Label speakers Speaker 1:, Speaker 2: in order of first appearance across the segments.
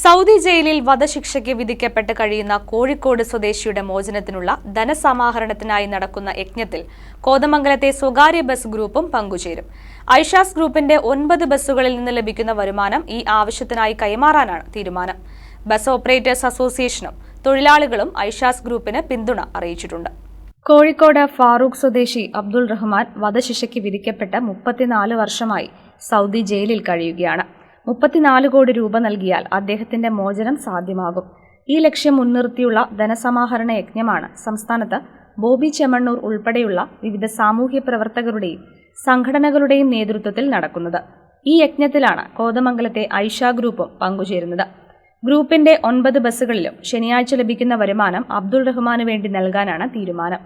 Speaker 1: Saudi ജയിലിൽ വധശിക്ഷയ്ക്ക് വിധിക്കപ്പെട്ട് കഴിയുന്ന കോഴിക്കോട് സ്വദേശിയുടെ മോചനത്തിനുള്ള ധനസമാഹരണത്തിനായി നടക്കുന്ന യജ്ഞത്തിൽ കോതമംഗലത്തെ സ്വകാര്യ ബസ് ഗ്രൂപ്പും പങ്കുചേരും. ഐഷാസ് ഗ്രൂപ്പിന്റെ ഒൻപത് ബസ്സുകളിൽ നിന്ന് ലഭിക്കുന്ന വരുമാനം ഈ ആവശ്യത്തിനായി കൈമാറാനാണ് തീരുമാനം. ബസ് ഓപ്പറേറ്റേഴ്സ് അസോസിയേഷനും തൊഴിലാളികളും ഐഷാസ് ഗ്രൂപ്പിന് പിന്തുണ അറിയിച്ചിട്ടുണ്ട്. കോഴിക്കോട് ഫാറൂഖ് സ്വദേശി അബ്ദുൾ റഹ്മാൻ വധശിക്ഷയ്ക്ക് വിധിക്കപ്പെട്ട് മുപ്പത്തിനാല് വർഷമായി സൗദി ജയിലിൽ കഴിയുകയാണ്. മുപ്പത്തിനാല് കോടി രൂപ നൽകിയാൽ അദ്ദേഹത്തിന്റെ മോചനം സാധ്യമാകും. ഈ ലക്ഷ്യം മുൻനിർത്തിയുള്ള ധനസമാഹരണ യജ്ഞമാണ് സംസ്ഥാനത്ത് ബോബി ചെമ്മണ്ണൂർ ഉൾപ്പെടെയുള്ള വിവിധ സാമൂഹ്യ പ്രവർത്തകരുടെയും സംഘടനകളുടെയും നേതൃത്വത്തിൽ നടക്കുന്നത്. ഈ യജ്ഞത്തിലാണ് കോതമംഗലത്തെ ഐഷ ഗ്രൂപ്പും പങ്കുചേരുന്നത്. ഗ്രൂപ്പിന്റെ ഒൻപത് ബസ്സുകളിലും ശനിയാഴ്ച ലഭിക്കുന്ന വരുമാനം അബ്ദുൾ റഹ്മാന് വേണ്ടി നൽകാനാണ് തീരുമാനം.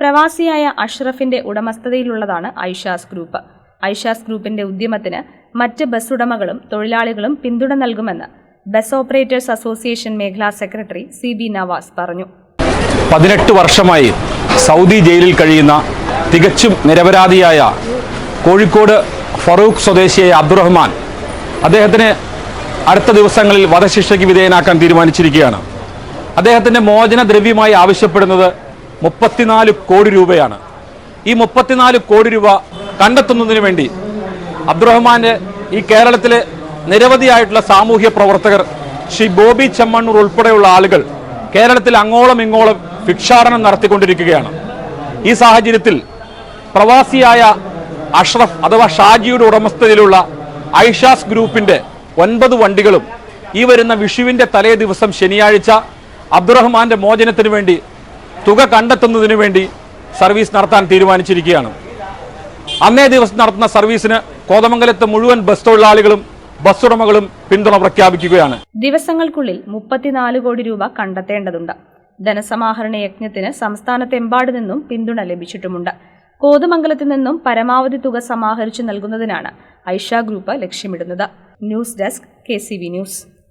Speaker 1: പ്രവാസിയായ അഷ്റഫിന്റെ ഉടമസ്ഥതയിലുള്ളതാണ് ഐഷാസ് ഗ്രൂപ്പ്. ഐഷാസ് ഗ്രൂപ്പിന്റെ ഉദ്യമത്തിന് മറ്റ് ബസ് ഉടമകളും തൊഴിലാളികളും പിന്തുണ നൽകുമെന്ന് ബസ് ഓപ്പറേറ്റേഴ്സ് അസോസിയേഷൻ മേഖലാ സെക്രട്ടറി സി ബി നവാസ് പറഞ്ഞു.
Speaker 2: പതിനെട്ട് വർഷമായി സൗദി ജയിലിൽ കഴിയുന്ന തികച്ചും നിരപരാധിയായ കോഴിക്കോട് ഫറൂഖ് സ്വദേശിയായ അബ്ദുറഹ്മാൻ അദ്ദേഹത്തിന് അടുത്ത ദിവസങ്ങളിൽ വധശിക്ഷയ്ക്ക് വിധേയനാക്കാൻ തീരുമാനിച്ചിരിക്കുകയാണ്. അദ്ദേഹത്തിന്റെ മോചനദ്രവ്യമായി ആവശ്യപ്പെടുന്നത് മുപ്പത്തിനാല് കോടി രൂപയാണ്. ഈ മുപ്പത്തിനാല് കോടി രൂപ കണ്ടെത്തുന്നതിന് വേണ്ടി അബ്ദുറഹ്മാന്റെ ഈ കേരളത്തിലെ നിരവധിയായിട്ടുള്ള സാമൂഹ്യ പ്രവർത്തകർ ശ്രീ ബോബി ചെമ്മണ്ണൂർ ഉൾപ്പെടെയുള്ള ആളുകൾ കേരളത്തിൽ അങ്ങോളം ഇങ്ങോളം ഭിക്ഷാടനം നടത്തിക്കൊണ്ടിരിക്കുകയാണ്. ഈ സാഹചര്യത്തിൽ പ്രവാസിയായ അഷ്റഫ് അഥവാ ഷാജിയുടെ ഉടമസ്ഥതയിലുള്ള ഐഷാസ് ഗ്രൂപ്പിന്റെ ഒൻപത് വണ്ടികളും ഈ വരുന്ന വിഷുവിന്റെ തലേ ദിവസം ശനിയാഴ്ച അബ്ദുറഹ്മാന്റെ മോചനത്തിന് വേണ്ടി തുക കണ്ടെത്തുന്നതിനു വേണ്ടി സർവീസ് നടത്താൻ തീരുമാനിച്ചിരിക്കുകയാണ്. അന്നേ ദിവസം നടത്തുന്ന സർവീസിന് കോതമംഗലത്തെ മുഴുവൻ ബസ് തൊഴിലാളികളും ബസ് ഉടമകളും പിന്തുണ പ്രഖ്യാപിക്കുകയാണ്.
Speaker 1: ദിവസങ്ങൾക്കുള്ളിൽ മുപ്പത്തിനാല് കോടി രൂപ കണ്ടെത്തേണ്ടതുണ്ട്. ധനസമാഹരണ യജ്ഞത്തിന് സംസ്ഥാനത്തെമ്പാട് നിന്നും പിന്തുണ ലഭിച്ചിട്ടുമുണ്ട്. കോതമംഗലത്ത് നിന്നും പരമാവധി തുക സമാഹരിച്ചു നൽകുന്നതിനാണ് ഐഷ ഗ്രൂപ്പ് ലക്ഷ്യമിടുന്നത്. News desk K news.